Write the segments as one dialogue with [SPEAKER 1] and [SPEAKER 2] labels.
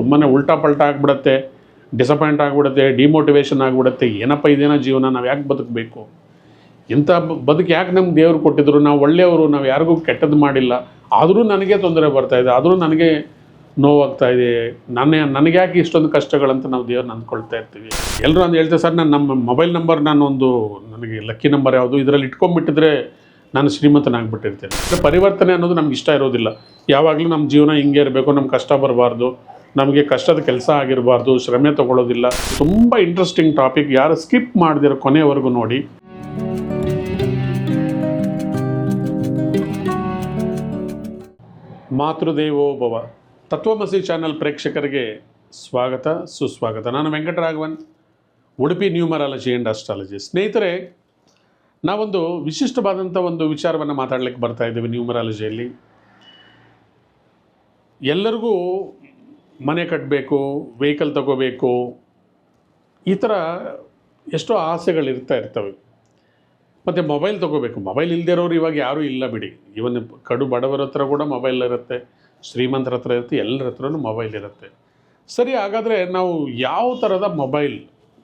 [SPEAKER 1] ತುಂಬಾ ಉಲ್ಟಾ ಪಲ್ಟಾ ಆಗಿಬಿಡತ್ತೆ ಡಿಸಪಾಯಿಂಟ್ ಆಗಿಬಿಡುತ್ತೆ ಡಿಮೋಟಿವೇಶನ್ ಆಗಿಬಿಡುತ್ತೆ. ಏನಪ್ಪ ಇದೇನೋ ಜೀವನ, ನಾವು ಯಾಕೆ ಬದುಕಬೇಕು? ಇಂಥ ಬದುಕು ಯಾಕೆ ನಮ್ಗೆ ದೇವರು ಕೊಟ್ಟಿದ್ರು? ನಾವು ಒಳ್ಳೆಯವರು, ನಾವು ಯಾರಿಗೂ ಕೆಟ್ಟದ್ದು ಮಾಡಿಲ್ಲ. ಆದರೂ ನನಗೆ ತೊಂದರೆ ಬರ್ತಾ ಇದೆ, ಆದರೂ ನನಗೆ ನೋವಾಗ್ತಾ ಇದೆ. ನನ್ನ ನನಗೆ ಯಾಕೆ ಇಷ್ಟೊಂದು ಕಷ್ಟಗಳಂತ ನಾವು ದೇವ್ರನ್ನ ಅಂದ್ಕೊಳ್ತಾ ಇರ್ತೀವಿ. ಎಲ್ಲರೂ ಅಂದು ಹೇಳ್ತಾರೆ, ಸರ್, ನಾನು ನಮ್ಮ ಮೊಬೈಲ್ ನಂಬರ್ ನಾನು ಒಂದು ನನಗೆ ಲಕ್ಕಿ ನಂಬರ್ ಯಾವುದು, ಇದರಲ್ಲಿ ಇಟ್ಕೊಂಡ್ಬಿಟ್ಟಿದ್ರೆ ನಾನು ಶ್ರೀಮಂತನಾಗ್ಬಿಟ್ಟಿರ್ತೇನೆ. ಪರಿವರ್ತನೆ ಅನ್ನೋದು ನಮ್ಗೆ ಇಷ್ಟ ಇರೋದಿಲ್ಲ. ಯಾವಾಗಲೂ ನಮ್ಮ ಜೀವನ ಹಿಂಗೆ ಇರಬೇಕು ನಮ್ಮ ಕಷ್ಟ ಬರಬಾರ್ದು. ನಮಗೆ ಕಷ್ಟದ ಕೆಲಸ ಆಗಿರಬಾರ್ದು, ಶ್ರಮೆ ತಗೊಳ್ಳೋದಿಲ್ಲ. ತುಂಬ ಇಂಟ್ರೆಸ್ಟಿಂಗ್ ಟಾಪಿಕ್ ಯಾರು ಸ್ಕಿಪ್ ಮಾಡದಿರೋ ಕೊನೆಯವರೆಗೂ ನೋಡಿ. ಮಾತೃದೇವೋ ಭವ. ತತ್ವಮಸಿ ಚಾನಲ್ ಪ್ರೇಕ್ಷಕರಿಗೆ ಸ್ವಾಗತ, ಸುಸ್ವಾಗತ. ನಾನು Venkataraghavan, Udupi numerology and astrology ಸ್ನೇಹಿತರೆ, ನಾವೊಂದು ವಿಶಿಷ್ಟವಾದಂಥ ಒಂದು ವಿಚಾರವನ್ನು ಮಾತಾಡಲಿಕ್ಕೆ ಬರ್ತಾ ಇದ್ದೀವಿ ನ್ಯೂಮರಾಲಜಿಯಲ್ಲಿ. ಎಲ್ಲರಿಗೂ ಮನೆ ಕಟ್ಟಬೇಕು ವೆಹಿಕಲ್ ತಗೋಬೇಕು, ಈ ಥರ ಎಷ್ಟೋ ಆಸೆಗಳಿರ್ತಾ ಇರ್ತವೆ. ಮತ್ತು ಮೊಬೈಲ್ ತೊಗೋಬೇಕು. ಮೊಬೈಲ್ ಇಲ್ಲದೇ ಇರೋರು ಇವಾಗ ಯಾರೂ ಇಲ್ಲ ಬಿಡಿ. ಇವನ್ ಕಡು ಬಡವರ ಹತ್ರ ಕೂಡ ಮೊಬೈಲ್ ಇರುತ್ತೆ, ಶ್ರೀಮಂತರ ಹತ್ರ ಇರುತ್ತೆ, ಎಲ್ಲರ ಹತ್ರನೂ ಮೊಬೈಲ್ ಇರುತ್ತೆ. ಸರಿ, ಹಾಗಾದರೆ ನಾವು ಯಾವ ಥರದ ಮೊಬೈಲ್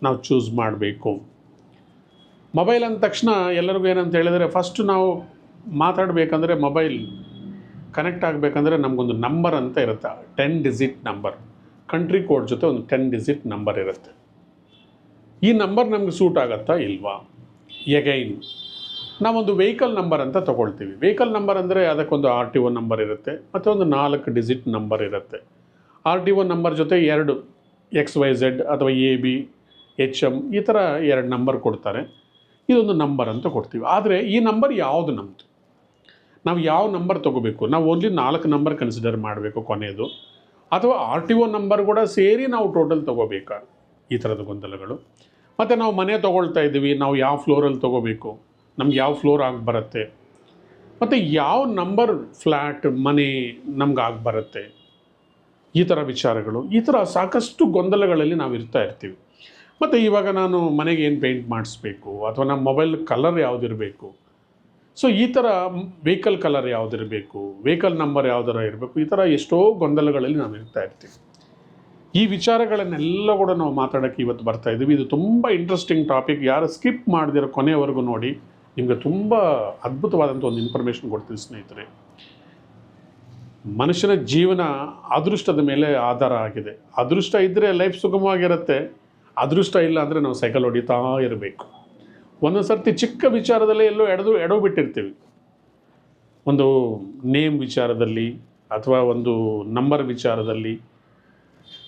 [SPEAKER 1] ನಾವು ಚೂಸ್ ಮಾಡಬೇಕು? ಮೊಬೈಲ್ ಅಂದ ತಕ್ಷಣ ಎಲ್ಲರಿಗೂ ಏನಂತ ಹೇಳಿದರೆ ಫಸ್ಟ್ ನಾವು ಮಾತಾಡಬೇಕಂದ್ರೆ ಮೊಬೈಲ್ ಕನೆಕ್ಟ್ ಆಗಬೇಕಂದ್ರೆ ನಮಗೊಂದು ನಂಬರ್ ಅಂತ ಇರುತ್ತೆ. Ten digit number country code ಜೊತೆ ಒಂದು ಟೆನ್ ಡಿಜಿಟ್ ನಂಬರ್ ಇರುತ್ತೆ. ಈ ನಂಬರ್ ನಮಗೆ ಸೂಟ್ ಆಗುತ್ತಾ ಇಲ್ವಾ? ಎಗೈನ್ ನಾವೊಂದು ವೆಹಿಕಲ್ ನಂಬರ್ ಅಂತ ತೊಗೊಳ್ತೀವಿ. ವೆಹಿಕಲ್ ನಂಬರ್ ಅಂದರೆ ಅದಕ್ಕೊಂದು ಆರ್ ಟಿ ಒ ನಂಬರ್ ಇರುತ್ತೆ, ಮತ್ತು ಒಂದು ನಾಲ್ಕು ಡಿಜಿಟ್ ನಂಬರ್ ಇರುತ್ತೆ. ಆರ್ ಟಿ ಒ ನಂಬರ್ ಜೊತೆ ಎರಡು ಎಕ್ಸ್ ವೈ ಝೆಡ್ ಅಥವಾ ಎ ಬಿ ಎಚ್ ಎಂ ಈ ಥರ ಎರಡು ನಂಬರ್ ಕೊಡ್ತಾರೆ. ಇದೊಂದು ನಂಬರ್ ಅಂತ ಕೊಡ್ತೀವಿ. ಆದರೆ ಈ ನಂಬರ್ ಯಾವುದು ನಮ್ಮದು ನಾವು ಯಾವ ನಂಬರ್ ತೊಗೋಬೇಕು? ನಾವು ಓನ್ಲಿ ನಾಲ್ಕು ನಂಬರ್ ಕನ್ಸಿಡರ್ ಮಾಡಬೇಕು ಕೊನೆಯದು ಅಥವಾ ಆರ್ ಟಿ ಒ ನಂಬರ್ ಕೂಡ ಸೇರಿ ನಾವು ಟೋಟಲ್ ತೊಗೋಬೇಕಾ? ಈ ಥರದ ಗೊಂದಲಗಳು. ಮತ್ತು ನಾವು ಮನೆ ತೊಗೊಳ್ತಾ ಇದ್ದೀವಿ, ನಾವು ಯಾವ ಫ್ಲೋರಲ್ಲಿ ತೊಗೋಬೇಕು? ನಮ್ಗೆ ಯಾವ ಫ್ಲೋರ್ ಆಗಿ ಬರುತ್ತೆ? ಮತ್ತು ಯಾವ ನಂಬರ್ ಫ್ಲ್ಯಾಟ್ ಮನೆ ನಮ್ಗೆ ಆಗಿ ಬರುತ್ತೆ? ಈ ಥರ ವಿಚಾರಗಳು. ಈ ಥರ ಸಾಕಷ್ಟು ಗೊಂದಲಗಳಲ್ಲಿ ನಾವು ಇರ್ತಾ ಇರ್ತೀವಿ. ಮತ್ತು ಇವಾಗ ನಾನು ಮನೆಗೆ ಏನು ಪೇಂಟ್ ಮಾಡಿಸ್ಬೇಕು? ಅಥವಾ ನಮ್ಮ ಮೊಬೈಲ್ ಕಲರ್ ಯಾವುದಿರಬೇಕು? ಸೊ ಈ ಥರ ವೆಹಿಕಲ್ ಕಲರ್ ಯಾವುದಿರಬೇಕು ವೆಹಿಕಲ್ ನಂಬರ್ ಯಾವ್ದಾರ ಇರಬೇಕು, ಈ ಥರ ಎಷ್ಟೋ ಗೊಂದಲಗಳಲ್ಲಿ ನಾವು ಇರ್ತಾ ಇರ್ತೀವಿ. ಈ ವಿಚಾರಗಳನ್ನೆಲ್ಲ ಕೂಡ ನಾವು ಮಾತಾಡೋಕ್ಕೆ ಇವತ್ತು ಬರ್ತಾ ಇದ್ದೀವಿ. ಇದು ತುಂಬ ಇಂಟ್ರೆಸ್ಟಿಂಗ್ ಟಾಪಿಕ್ ಯಾರು ಸ್ಕಿಪ್ ಮಾಡದಿರೋ ಕೊನೆಯವರೆಗೂ ನೋಡಿ, ನಿಮಗೆ ತುಂಬ ಅದ್ಭುತವಾದಂಥ ಒಂದು ಇನ್ಫಾರ್ಮೇಷನ್ ಕೊಡ್ತೀನಿ ಸ್ನೇಹಿತರೆ. ಮನುಷ್ಯನ ಜೀವನ ಅದೃಷ್ಟದ ಮೇಲೆ ಆಧಾರ ಆಗಿದೆ. ಅದೃಷ್ಟ ಇದ್ದರೆ ಲೈಫ್ ಸುಗಮವಾಗಿರುತ್ತೆ. ಅದೃಷ್ಟ ಇಲ್ಲ ಅಂದರೆ ನಾವು ಸೈಕಲ್ ಹೊಡಿತಾ ಇರಬೇಕು. ಒಂದೊಂದು ಸರ್ತಿ ಚಿಕ್ಕ ವಿಚಾರದಲ್ಲೇ ಎಲ್ಲೋ ಎಡೆದು, ಎಡವು ಬಿಟ್ಟಿರ್ತೀವಿ. ಒಂದು ನೇಮ್ ವಿಚಾರದಲ್ಲಿ ಅಥವಾ ಒಂದು ನಂಬರ್ ವಿಚಾರದಲ್ಲಿ.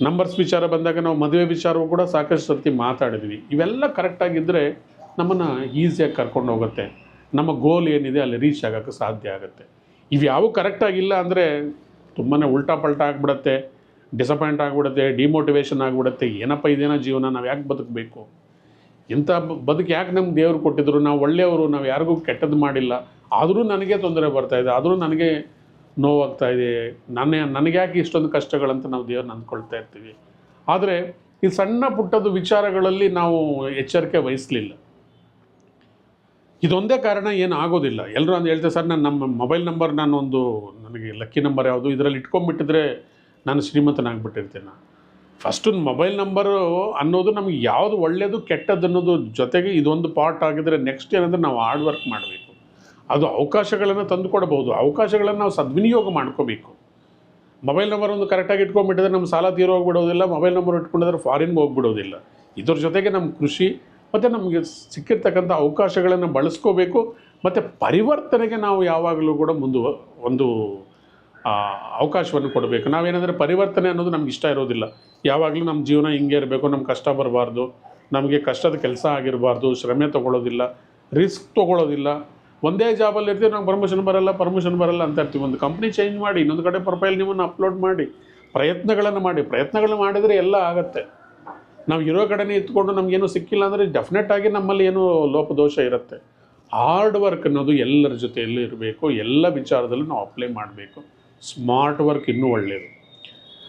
[SPEAKER 1] ನಂಬರ್ಸ್ ವಿಚಾರ ಬಂದಾಗ ನಾವು ಮದುವೆ ವಿಚಾರವೂ ಕೂಡ ಸಾಕಷ್ಟು ಸರ್ತಿ ಮಾತಾಡಿದ್ವಿ. ಇವೆಲ್ಲ ಕರೆಕ್ಟಾಗಿದ್ದರೆ ನಮ್ಮನ್ನು ಈಸಿಯಾಗಿ ಕರ್ಕೊಂಡು ಹೋಗುತ್ತೆ. ನಮ್ಮ ಗೋಲ್ ಏನಿದೆ ಅಲ್ಲಿ ರೀಚ್ ಆಗೋಕ್ಕೆ ಸಾಧ್ಯ ಆಗುತ್ತೆ. ಇವ್ಯಾವು ಕರೆಕ್ಟಾಗಿಲ್ಲ ಅಂದರೆ ತುಂಬಾ ಉಲ್ಟಾ ಪಲ್ಟಾ ಆಗಿಬಿಡತ್ತೆ ಡಿಸಪಾಯಿಂಟ್ ಆಗಿಬಿಡುತ್ತೆ ಡಿಮೋಟಿವೇಶನ್ ಆಗಿಬಿಡುತ್ತೆ. ಏನಪ್ಪ ಇದೇನೋ ಜೀವನ, ನಾವು ಯಾಕೆ ಬದುಕಬೇಕು? ಇಂಥ ಬದುಕು ಯಾಕೆ ನಮ್ಗೆ ದೇವರು ಕೊಟ್ಟಿದ್ರು? ನಾವು ಒಳ್ಳೆಯವರು, ನಾವು ಯಾರಿಗೂ ಕೆಟ್ಟದ್ದು ಮಾಡಿಲ್ಲ. ಆದರೂ ನನಗೆ ತೊಂದರೆ ಬರ್ತಾ ಇದೆ. ಆದರೂ ನನಗೆ ನೋವಾಗ್ತಾ ಇದೆ. ನನ್ನ ನನಗೆ ಯಾಕೆ ಇಷ್ಟೊಂದು ಕಷ್ಟಗಳಂತ ನಾವು ದೇವ್ರನ್ನ ಅಂದ್ಕೊಳ್ತಾ ಇರ್ತೀವಿ. ಆದರೆ ಈ ಸಣ್ಣ ಪುಟ್ಟದ ವಿಚಾರಗಳಲ್ಲಿ ನಾವು ಎಚ್ಚರಿಕೆ ವಹಿಸಲಿಲ್ಲ. ಇದೊಂದೇ ಕಾರಣ ಏನು ಆಗೋದಿಲ್ಲ. ಎಲ್ಲರೂ ಅಂದು ಹೇಳ್ತಾರೆ, ಸರ್, ನಾನು ನಮ್ಮ ಮೊಬೈಲ್ ನಂಬರ್ ನಾನು ಒಂದು ನನಗೆ ಲಕ್ಕಿ ನಂಬರ್ ಯಾವುದು? ಇದರಲ್ಲಿ ಇಟ್ಕೊಂಡ್ಬಿಟ್ಟಿದ್ರೆ ನಾನು ಶ್ರೀಮಂತನಾಗ್ಬಿಟ್ಟಿರ್ತೇನೆ? ಫಸ್ಟು ಮೊಬೈಲ್ ನಂಬರು ಅನ್ನೋದು ನಮಗೆ ಯಾವುದು ಒಳ್ಳೆಯದು ಕೆಟ್ಟದ್ದು ಅನ್ನೋದು ಜೊತೆಗೆ ಇದೊಂದು ಪಾರ್ಟ್ ಆಗಿದ್ರೆ ನೆಕ್ಸ್ಟ್ ಏನಂದರೆ ನಾವು ಹಾರ್ಡ್ ವರ್ಕ್ ಮಾಡಬೇಕು. ಅದು ಅವಕಾಶಗಳನ್ನು ತಂದುಕೊಡ್ಬೋದು. ಅವಕಾಶಗಳನ್ನು ನಾವು ಸದ್ವಿನಿಯೋಗ ಮಾಡ್ಕೋಬೇಕು. ಮೊಬೈಲ್ ನಂಬರ್ ಒಂದು ಕರೆಕ್ಟಾಗಿ ಇಟ್ಕೊಂಡ್ಬಿಟ್ಟಿದ್ರೆ ನಮ್ಮ ಸಾಲ ತೀರೋ ಹೋಗ್ಬಿಡೋದಿಲ್ಲ ಮೊಬೈಲ್ ನಂಬರ್ ಇಟ್ಕೊಂಡಿದ್ರೆ ಫಾರಿನ್ಗೆ ಹೋಗ್ಬಿಡೋದಿಲ್ಲ. ಇದ್ರ ಜೊತೆಗೆ ನಮ್ಮ ಕೃಷಿ, ಮತ್ತು ನಮಗೆ ಸಿಕ್ಕಿರ್ತಕ್ಕಂಥ ಅವಕಾಶಗಳನ್ನು ಬಳಸ್ಕೋಬೇಕು, ಮತ್ತು ಪರಿವರ್ತನೆಗೆ ನಾವು ಯಾವಾಗಲೂ ಕೂಡ ಮುಂದು ಒಂದು ಅವಕಾಶವನ್ನು ಕೊಡಬೇಕು. ನಾವೇನಂದರೆ ಪರಿವರ್ತನೆ ಅನ್ನೋದು ನಮ್ಗೆ ಇಷ್ಟ ಇರೋದಿಲ್ಲ. ಯಾವಾಗಲೂ ನಮ್ಮ ಜೀವನ ಹಿಂಗೆ ಇರಬೇಕು ನಮ್ಮ ಕಷ್ಟ ಬರಬಾರ್ದು, ನಮಗೆ ಕಷ್ಟದ ಕೆಲಸ ಆಗಿರಬಾರ್ದು, ಶ್ರಮೆ ತೊಗೊಳ್ಳೋದಿಲ್ಲ, ರಿಸ್ಕ್ ತೊಗೊಳ್ಳೋದಿಲ್ಲ. ಒಂದೇ ಜಾಬಲ್ಲಿ ಇರ್ತೀವಿ, ನಮ್ಗೆ ಪರ್ಮಿಷನ್ ಬರಲ್ಲ ಪರ್ಮಿಷನ್ ಬರಲ್ಲ ಅಂತ ಇರ್ತೀವಿ. ಒಂದು ಕಂಪ್ನಿ ಚೇಂಜ್ ಮಾಡಿ, ಇನ್ನೊಂದು ಕಡೆ ಪ್ರೊಫೈಲ್ ನಿಮ್ಮನ್ನು ಅಪ್ಲೋಡ್ ಮಾಡಿ, ಪ್ರಯತ್ನಗಳನ್ನು ಮಾಡಿ, ಪ್ರಯತ್ನಗಳನ್ನು ಮಾಡಿದರೆ ಎಲ್ಲ ಆಗುತ್ತೆ. ನಾವು ಇರೋ ಕಡೆನೇ ಇತ್ಕೊಂಡು ನಮಗೇನು ಸಿಕ್ಕಿಲ್ಲ ಅಂದರೆ ಡೆಫಿನೆಟ್ ಆಗಿ ನಮ್ಮಲ್ಲಿ ಏನು ಲೋಪದೋಷ ಇರುತ್ತೆ. ಹಾರ್ಡ್ ವರ್ಕ್ ಅನ್ನೋದು ಎಲ್ಲರ ಜೊತೆಯಲ್ಲೂ ಇರಬೇಕು, ಎಲ್ಲ ವಿಚಾರದಲ್ಲೂ ನಾವು ಅಪ್ಲೈ ಮಾಡಬೇಕು. ಸ್ಮಾರ್ಟ್ ವರ್ಕ್ ಇನ್ನೂ ಒಳ್ಳೆಯದು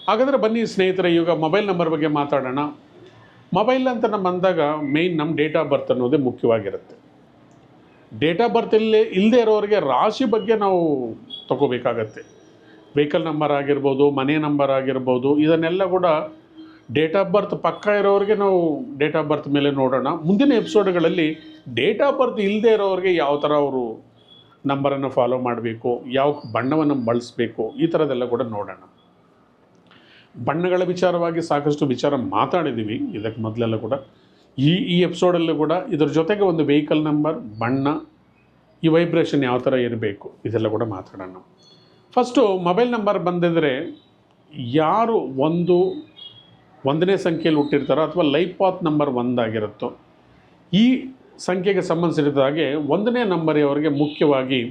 [SPEAKER 1] ಹಾಗಾದರೆ ಬನ್ನಿ ಸ್ನೇಹಿತರೆ ಈಗ ಮೊಬೈಲ್ ನಂಬರ್ ಬಗ್ಗೆ ಮಾತಾಡೋಣ. ಮೊಬೈಲ್ ಅಂತ ನಮ್ಮ ಬಂದಾಗ ಮೇಯ್ನ್ ನಮ್ಮ ಡೇಟ್ ಆಫ್ ಬರ್ತ್ ಅನ್ನೋದೇ ಮುಖ್ಯವಾಗಿರುತ್ತೆ. ಡೇಟ್ ಆಫ್ ಬರ್ತ್ ಇಲ್ಲಿ ಇಲ್ಲದೆ ಇರೋರಿಗೆ ರಾಶಿ ಬಗ್ಗೆ ನಾವು ತಗೋಬೇಕಾಗತ್ತೆ. ವೆಹಿಕಲ್ ನಂಬರ್ ಆಗಿರ್ಬೋದು, ಮನೆ ನಂಬರ್ ಆಗಿರ್ಬೋದು, ಇದನ್ನೆಲ್ಲ ಕೂಡ ಡೇಟ್ ಆಫ್ ಬರ್ತ್ ಪಕ್ಕ ಇರೋರಿಗೆ ನಾವು ಡೇಟ್ ಆಫ್ ಬರ್ತ್ ಮೇಲೆ ನೋಡೋಣ. ಮುಂದಿನ ಎಪಿಸೋಡ್ಗಳಲ್ಲಿ ಡೇಟ್ ಆಫ್ ಬರ್ತ್ ಇಲ್ಲದೆ ಇರೋರಿಗೆ ಯಾವ ಥರ ಅವರು ನಂಬರನ್ನು ಫಾಲೋ ಮಾಡಬೇಕು, ಯಾವ ಬಣ್ಣವನ್ನು ಬಳಸಬೇಕು, ಈ ಥರದ್ದೆಲ್ಲ ಕೂಡ ನೋಡೋಣ. ಬಣ್ಣಗಳ ವಿಚಾರವಾಗಿ ಸಾಕಷ್ಟು ವಿಚಾರ ಮಾತಾಡಿದ್ದೀವಿ. ಇದಕ್ಕೆ ಮೊದಲೆಲ್ಲ ಕೂಡ ಈ ಈ ಎಪಿಸೋಡಲ್ಲೂ ಕೂಡ ಇದರ ಜೊತೆಗೆ ಒಂದು ವೆಹಿಕಲ್ ನಂಬರ್ ಬಣ್ಣ, ಈ ವೈಬ್ರೇಷನ್ ಯಾವ ಥರ ಇರಬೇಕು, ಇದೆಲ್ಲ ಕೂಡ ಮಾತಾಡೋಣ. ಫಸ್ಟು ಮೊಬೈಲ್ ನಂಬರ್ ಬಂದಿದ್ದರೆ ಯಾರು ಒಂದು, ಒಂದನೇ ಸಂಖ್ಯೆಯಲ್ಲಿ ಹುಟ್ಟಿರ್ತಾರೋ ಅಥವಾ ಲೈಫ್ ಪಾತ್ ನಂಬರ್ ಒಂದಾಗಿರುತ್ತೋ, ಈ ಸಂಖ್ಯೆಗೆ ಸಂಬಂಧಿಸಿದ ಹಾಗೆ ಒಂದನೇ ನಂಬರಿಯವರಿಗೆ ಮುಖ್ಯವಾಗಿ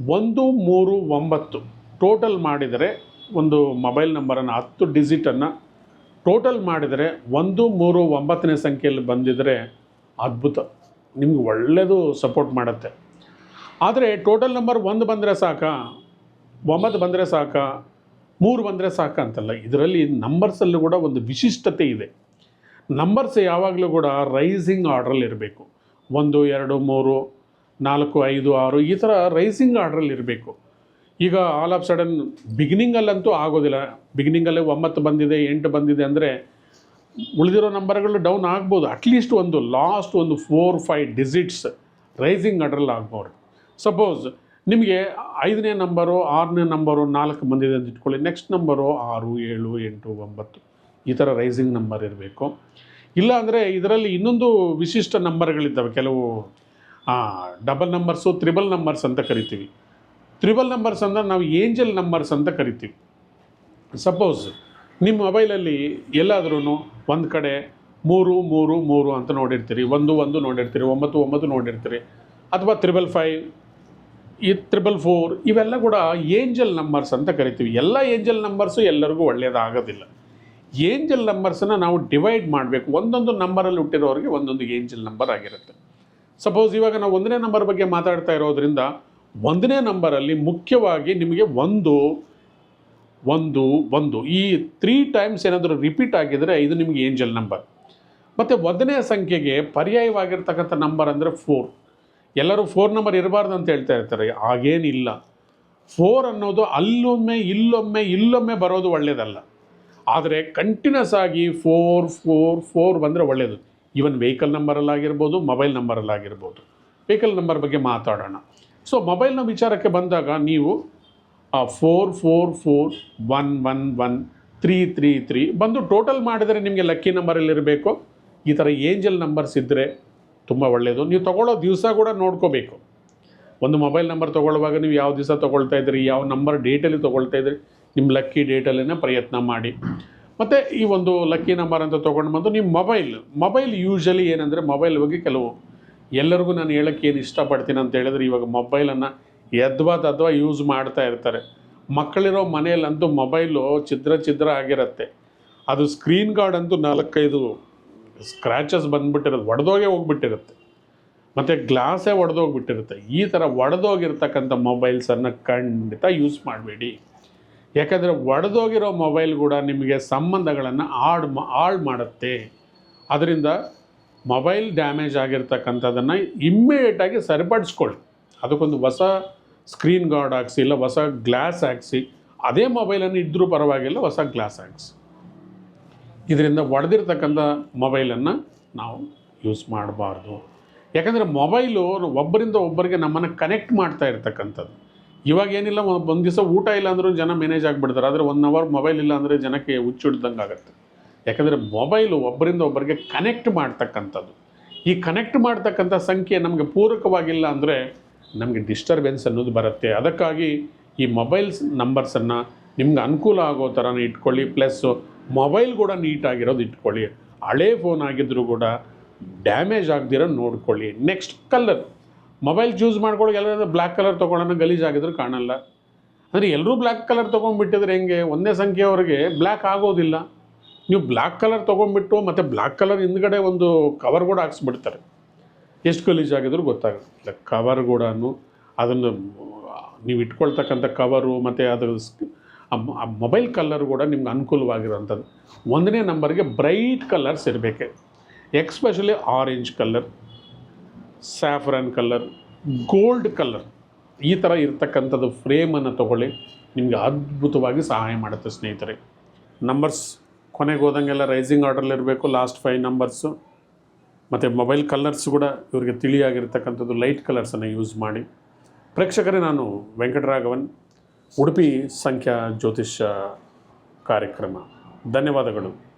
[SPEAKER 1] ಒಂದು, ಮೂರು, ಒಂಬತ್ತು ಟೋಟಲ್ ಮಾಡಿದರೆ ಒಂದು ಮೊಬೈಲ್ ನಂಬರನ್ನು ಹತ್ತು ಡಿಜಿಟನ್ನು ಟೋಟಲ್ ಮಾಡಿದರೆ ಒಂದು, ಮೂರು, ಒಂಬತ್ತನೇ ಸಂಖ್ಯೆಯಲ್ಲಿ ಬಂದಿದ್ದರೆ ಅದ್ಭುತ. ನಿಮ್ಗೆ ಒಳ್ಳೆಯದು ಸಪೋರ್ಟ್ ಮಾಡುತ್ತೆ. ಆದರೆ ಟೋಟಲ್ ನಂಬರ್ ಒಂದು ಬಂದರೆ ಸಾಕ? ಒಂಬತ್ತು ಬಂದರೆ ಸಾಕ? ಮೂರು ಬಂದರೆ ಸಾಕ ಅಂತಲ್ಲ, ಇದರಲ್ಲಿ ನಂಬರ್ಸಲ್ಲೂ ಕೂಡ ಒಂದು ವಿಶಿಷ್ಟತೆ ಇದೆ. ನಂಬರ್ಸ್ ಯಾವಾಗಲೂ ಕೂಡ ರೈಸಿಂಗ್ ಆರ್ಡ್ರಲ್ಲಿ ಇರಬೇಕು ಒಂದು, ಎರಡು, ಮೂರು, ನಾಲ್ಕು, ಐದು, ಆರು ಈ ಥರ ರೈಸಿಂಗ್ ಆರ್ಡ್ರಲ್ಲಿ ಇರಬೇಕು. ಈಗ ಆಲ್ ಆಫ್ ಸಡನ್ ಬಿಗಿನಿಂಗಲ್ಲಂತೂ ಆಗೋದಿಲ್ಲ. ಬಿಗಿನಿಂಗಲ್ಲೇ ಒಂಬತ್ತು ಬಂದಿದೆ, ಎಂಟು ಬಂದಿದೆ ಅಂದರೆ ಉಳಿದಿರೋ ನಂಬರ್ಗಳು ಡೌನ್ ಆಗ್ಬೋದು. ಅಟ್ಲೀಸ್ಟ್ ಒಂದು ಲಾಸ್ಟ್ ಒಂದು ಫೋರ್ ಫೈವ್ ಡಿಜಿಟ್ಸ್ ರೈಸಿಂಗ್ ಆರ್ಡ್ರಲ್ಲಿ ಆಗ್ಬೋದು. ಸಪೋಸ್ ನಿಮಗೆ ಐದನೇ ನಂಬರು ಆರನೇ ನಂಬರು ನಾಲ್ಕು ಬಂದಿದೆ ಅಂತ ಇಟ್ಕೊಳ್ಳಿ. ನೆಕ್ಸ್ಟ್ ನಂಬರು ಆರು, ಏಳು, ಎಂಟು, ಒಂಬತ್ತು ಈ ಥರ ರೈಸಿಂಗ್ ನಂಬರ್ ಇರಬೇಕು. ಇಲ್ಲ ಅಂದರೆ ಇದರಲ್ಲಿ ಇನ್ನೊಂದು ವಿಶಿಷ್ಟ ನಂಬರ್ಗಳಿದ್ದಾವೆ. ಕೆಲವು ಡಬಲ್ ನಂಬರ್ಸು ತ್ರಿಬಲ್ ನಂಬರ್ಸ್ ಅಂತ ಕರಿತೀವಿ. ತ್ರಿಬಲ್ ನಂಬರ್ಸ್ ಅಂದರೆ ನಾವು ಏಂಜಲ್ ನಂಬರ್ಸ್ ಅಂತ ಕರಿತೀವಿ. ಸಪೋಸ್ ನಿಮ್ಮ ಮೊಬೈಲಲ್ಲಿ ಎಲ್ಲಾದ್ರೂ ಒಂದು ಕಡೆ ಮೂರು ಮೂರು ಮೂರು ಅಂತ ನೋಡಿರ್ತೀರಿ. ಒಂದು ಒಂದು ನೋಡಿರ್ತೀರಿ. ಒಂಬತ್ತು ಒಂಬತ್ತು ನೋಡಿರ್ತೀರಿ. ಅಥವಾ ತ್ರಿಬಲ್ ಫೈವ್ ಈ ತ್ರಿಬಲ್ ಫೋರ್ ಇವೆಲ್ಲ ಕೂಡ ಏಂಜಲ್ ನಂಬರ್ಸ್ ಅಂತ ಕರಿತೀವಿ. ಎಲ್ಲ ಏಂಜಲ್ ನಂಬರ್ಸು ಎಲ್ಲರಿಗೂ ಒಳ್ಳೆಯದಾಗೋದಿಲ್ಲ ಏಂಜಲ್ ನಂಬರ್ಸನ್ನು ನಾವು ಡಿವೈಡ್ ಮಾಡಬೇಕು. ಒಂದೊಂದು ನಂಬರಲ್ಲಿ ಹುಟ್ಟಿರೋರಿಗೆ ಒಂದೊಂದು ಏಂಜಲ್ ನಂಬರ್ ಆಗಿರುತ್ತೆ. ಸಪೋಸ್ ಇವಾಗ ನಾವು ಒಂದನೇ ನಂಬರ್ ಬಗ್ಗೆ ಮಾತಾಡ್ತಾ ಇರೋದ್ರಿಂದ ಒಂದನೇ ನಂಬರಲ್ಲಿ ಮುಖ್ಯವಾಗಿ ನಿಮಗೆ ಒಂದು ಒಂದು ಒಂದು ಈ ತ್ರೀ ಟೈಮ್ಸ್ ಏನಾದರೂ ರಿಪೀಟ್ ಆಗಿದರೆ ಇದು ನಿಮಗೆ ಏಂಜಲ್ ನಂಬರ್ ಮತ್ತು ಒಂದನೇ ಸಂಖ್ಯೆಗೆ ಪರ್ಯಾಯವಾಗಿರ್ತಕ್ಕಂಥ ನಂಬರ್ ಅಂದರೆ ಫೋರ್ ಎಲ್ಲರೂ ಫೋರ್ ನಂಬರ್ ಇರಬಾರ್ದು ಅಂತ ಹೇಳ್ತಾ ಇರ್ತಾರೆ. ಹಾಗೇನಿಲ್ಲ. ಫೋರ್ ಅನ್ನೋದು ಅಲ್ಲೊಮ್ಮೆ, ಇಲ್ಲೊಮ್ಮೆ ಇಲ್ಲೊಮ್ಮೆ ಬರೋದು ಒಳ್ಳೆಯದಲ್ಲ ಆದರೆ ಕಂಟಿನ್ಯೂಸ್ ಆಗಿ ಫೋರ್ ಫೋರ್ ಫೋರ್ ಬಂದರೆ ಒಳ್ಳೆಯದು ಈವನ್ ವೆಹಿಕಲ್ ನಂಬರಲ್ಲಾಗಿರ್ಬೋದು ಮೊಬೈಲ್ ನಂಬರಲ್ಲಾಗಿರ್ಬೋದು ವೆಹಿಕಲ್ ನಂಬರ್ ಬಗ್ಗೆ ಮಾತಾಡೋಣ. ಸೊ ಮೊಬೈಲ್ನ ವಿಚಾರಕ್ಕೆ ಬಂದಾಗ ನೀವು four four four one one one three three three ಬಂದು ಟೋಟಲ್ ಮಾಡಿದರೆ ನಿಮಗೆ ಲಕ್ಕಿ ನಂಬರಲ್ಲಿರಬೇಕು ಈ ಥರ ಏಂಜಲ್ ನಂಬರ್ಸ್ ಇದ್ದರೆ ತುಂಬ ಒಳ್ಳೆಯದು ನೀವು ತೊಗೊಳ್ಳೋ ದಿವಸ ಕೂಡ ನೋಡ್ಕೋಬೇಕು. ಒಂದು ಮೊಬೈಲ್ ನಂಬರ್ ತೊಗೊಳ್ಳುವಾಗ ನೀವು ಯಾವ ದಿವಸ ತೊಗೊಳ್ತಾ ಇದ್ದೀರಿ? ಯಾವ ನಂಬರ್ ಡೇಟಲ್ಲಿ ತೊಗೊಳ್ತಾ ಇದ್ದೀರಿ? ನಿಮ್ಮ ಲಕ್ಕಿ ಡೇಟಲ್ಲೇ ಪ್ರಯತ್ನ ಮಾಡಿ. ಮತ್ತು ಈ ಒಂದು ಲಕ್ಕಿ ನಂಬರ್ ಅಂತ ತೊಗೊಂಡು ಬಂದು ನಿಮ್ಮ ಮೊಬೈಲ್ ಮೊಬೈಲ್ ಯೂಶಲಿ ಏನಂದರೆ ಮೊಬೈಲ್ ಬಗ್ಗೆ ಕೆಲವು ಎಲ್ಲರಿಗೂ ನಾನು ಹೇಳೋಕ್ಕೆ ಏನು ಇಷ್ಟಪಡ್ತೀನಿ ಅಂತ ಹೇಳಿದ್ರೆ ಇವಾಗ ಮೊಬೈಲನ್ನು ಎದ್ವಾ ತದ್ವಾ ಯೂಸ್ ಮಾಡ್ತಾ ಇರ್ತಾರೆ. ಮಕ್ಕಳಿರೋ ಮನೆಯಲ್ಲಂತೂ ಮೊಬೈಲು ಚಿದ್ರ ಚಿದ್ರ ಆಗಿರುತ್ತೆ. ಅದು ಸ್ಕ್ರೀನ್ ಗಾರ್ಡ್ ಅಂತೂ ನಾಲ್ಕೈದು ಸ್ಕ್ರ್ಯಾಚಸ್ ಬಂದುಬಿಟ್ಟಿರೋದು ಒಡೆದೋಗೇ ಹೋಗ್ಬಿಟ್ಟಿರುತ್ತೆ. ಮತ್ತು ಗ್ಲಾಸೇ ಒಡೆದೋಗ್ಬಿಟ್ಟಿರುತ್ತೆ. ಈ ಥರ ಒಡೆದೋಗಿರ್ತಕ್ಕಂಥ ಮೊಬೈಲ್ಸನ್ನು ಖಂಡಿತ ಯೂಸ್ ಮಾಡಬೇಡಿ. ಯಾಕಂದರೆ ಒಡೆದೋಗಿರೋ ಮೊಬೈಲ್ ಕೂಡ ನಿಮಗೆ ಸಂಬಂಧಗಳನ್ನು ಆಡ್ ಹಾಳು ಮಾಡುತ್ತೆ. ಅದರಿಂದ ಮೊಬೈಲ್ ಡ್ಯಾಮೇಜ್ ಆಗಿರ್ತಕ್ಕಂಥದ್ದನ್ನು ಇಮ್ಮಿಡಿಯೇಟಾಗಿ ಸರಿಪಡಿಸ್ಕೊಳ್ಳಿ. ಅದಕ್ಕೊಂದು ಹೊಸ ಸ್ಕ್ರೀನ್ ಗಾರ್ಡ್ ಹಾಕ್ಸಿ, ಇಲ್ಲ ಹೊಸ ಗ್ಲಾಸ್ ಹಾಕ್ಸಿ, ಅದೇ ಮೊಬೈಲನ್ನು ಇದ್ದರೂ ಪರವಾಗಿಲ್ಲ, ಹೊಸ ಗ್ಲಾಸ್ ಹಾಕ್ಸಿ. ಇದರಿಂದ ಒಡೆದಿರ್ತಕ್ಕಂಥ ಮೊಬೈಲನ್ನು ನಾವು ಯೂಸ್ ಮಾಡಬಾರ್ದು. ಯಾಕಂದರೆ ಮೊಬೈಲು ಒಬ್ಬರಿಂದ ಒಬ್ಬರಿಗೆ ನಮ್ಮನ್ನು ಕನೆಕ್ಟ್ ಮಾಡ್ತಾ ಇರ್ತಕ್ಕಂಥದ್ದು. ಇವಾಗ ಏನಿಲ್ಲ, ಒಂದು ದಿವಸ ಊಟ ಇಲ್ಲ ಅಂದರೂ ಜನ ಮ್ಯಾನೇಜ್ ಆಗಿಬಿಡ್ತಾರೆ. ಆದರೆ ಒನ್ ಅವರ್ ಮೊಬೈಲ್ ಇಲ್ಲ ಅಂದರೆ ಜನಕ್ಕೆ ಹುಚ್ಚಿಡ್ದಂಗೆ ಆಗುತ್ತೆ. ಯಾಕಂದರೆ ಮೊಬೈಲು ಒಬ್ಬರಿಂದ ಒಬ್ಬರಿಗೆ ಕನೆಕ್ಟ್ ಮಾಡ್ತಕ್ಕಂಥದ್ದು. ಈ ಕನೆಕ್ಟ್ ಮಾಡ್ತಕ್ಕಂಥ ಸಂಖ್ಯೆ ನಮಗೆ ಪೂರಕವಾಗಿಲ್ಲ ಅಂದರೆ ನಮಗೆ ಡಿಸ್ಟರ್ಬೆನ್ಸ್ ಅನ್ನೋದು ಬರುತ್ತೆ. ಅದಕ್ಕಾಗಿ ಈ ಮೊಬೈಲ್ಸ್ ನಂಬರ್ಸನ್ನು ನಿಮ್ಗೆ ಅನುಕೂಲ ಆಗೋ ಥರನೇ ಇಟ್ಕೊಳ್ಳಿ. ಪ್ಲಸ್ಸು ಮೊಬೈಲ್ ಕೂಡ ನೀಟಾಗಿರೋದು ಇಟ್ಕೊಳ್ಳಿ. ಹಳೇ ಫೋನ್ ಆಗಿದ್ದರೂ ಕೂಡ ಡ್ಯಾಮೇಜ್ ಆಗದಿರೋ ನೋಡ್ಕೊಳ್ಳಿ. ನೆಕ್ಸ್ಟ್ ಕಲರ್ ಮೊಬೈಲ್ ಚೂಸ್ ಮಾಡ್ಕೊಳ್ಳಿ ಎಲ್ಲರೂ ಬ್ಲ್ಯಾಕ್ ಕಲರ್ ತೊಗೊಳ್ಳೋಣ ಗಲೀಜಾಗಿದ್ರು ಕಾಣಲ್ಲ. ಅಂದರೆ ಎಲ್ಲರೂ ಬ್ಲ್ಯಾಕ್ ಕಲರ್ ತೊಗೊಂಡ್ಬಿಟ್ಟಿದ್ರೆ ಹೆಂಗೆ? ಒಂದೇ ಸಂಖ್ಯೆಯವ್ರಿಗೆ ಬ್ಲ್ಯಾಕ್ ಆಗೋದಿಲ್ಲ. ನೀವು ಬ್ಲ್ಯಾಕ್ ಕಲರ್ ತೊಗೊಂಡ್ಬಿಟ್ಟು ಮತ್ತು ಬ್ಲ್ಯಾಕ್ ಕಲರ್ ಹಿಂದ್ಗಡೆ ಒಂದು ಕವರ್ ಕೂಡ ಹಾಕ್ಸ್ಬಿಡ್ತಾರೆ. ಎಷ್ಟು ಗಲೀಜಾಗಿದ್ರು ಗೊತ್ತಾಗುತ್ತೆ ಕವರ್ ಕೂಡ ಅದನ್ನು ನೀವು ಇಟ್ಕೊಳ್ತಕ್ಕಂಥ ಕವರು ಮತ್ತು ಅದರ ಆ ಮೊಬೈಲ್ ಕಲರ್ ಕೂಡ ನಿಮ್ಗೆ ಅನುಕೂಲವಾಗಿರೋಂಥದ್ದು ಒಂದನೇ ನಂಬರ್ಗೆ ಬ್ರೈಟ್ ಕಲರ್ಸ್ ಇರಬೇಕು. Especially orange colour saffron colour gold colour ಈ ಥರ ಇರತಕ್ಕಂಥದ್ದು ಫ್ರೇಮನ್ನು ತೊಗೊಳ್ಳಿ. ನಿಮಗೆ ಅದ್ಭುತವಾಗಿ ಸಹಾಯ ಮಾಡುತ್ತೆ ಸ್ನೇಹಿತರೆ. ನಂಬರ್ಸ್ ಕೊನೆಗೆ ಹೋದಂಗೆಲ್ಲ ರೈಸಿಂಗ್ ಆರ್ಡ್ರಲ್ಲಿರಬೇಕು ಲಾಸ್ಟ್ ಫೈವ್ ನಂಬರ್ಸು ಮತ್ತು ಮೊಬೈಲ್ ಕಲರ್ಸ್ ಕೂಡ ಇವರಿಗೆ ತಿಳಿಯಾಗಿರ್ತಕ್ಕಂಥದ್ದು ಲೈಟ್ ಕಲರ್ಸನ್ನು ಯೂಸ್ ಮಾಡಿ. ಪ್ರೇಕ್ಷಕರೇ, ನಾನು ವೆಂಕಟರಾಘವನ್, ಉಡುಪಿ ಸಂಖ್ಯಾ ಜ್ಯೋತಿಷ್ಯ ಕಾರ್ಯಕ್ರಮ. ಧನ್ಯವಾದಗಳು.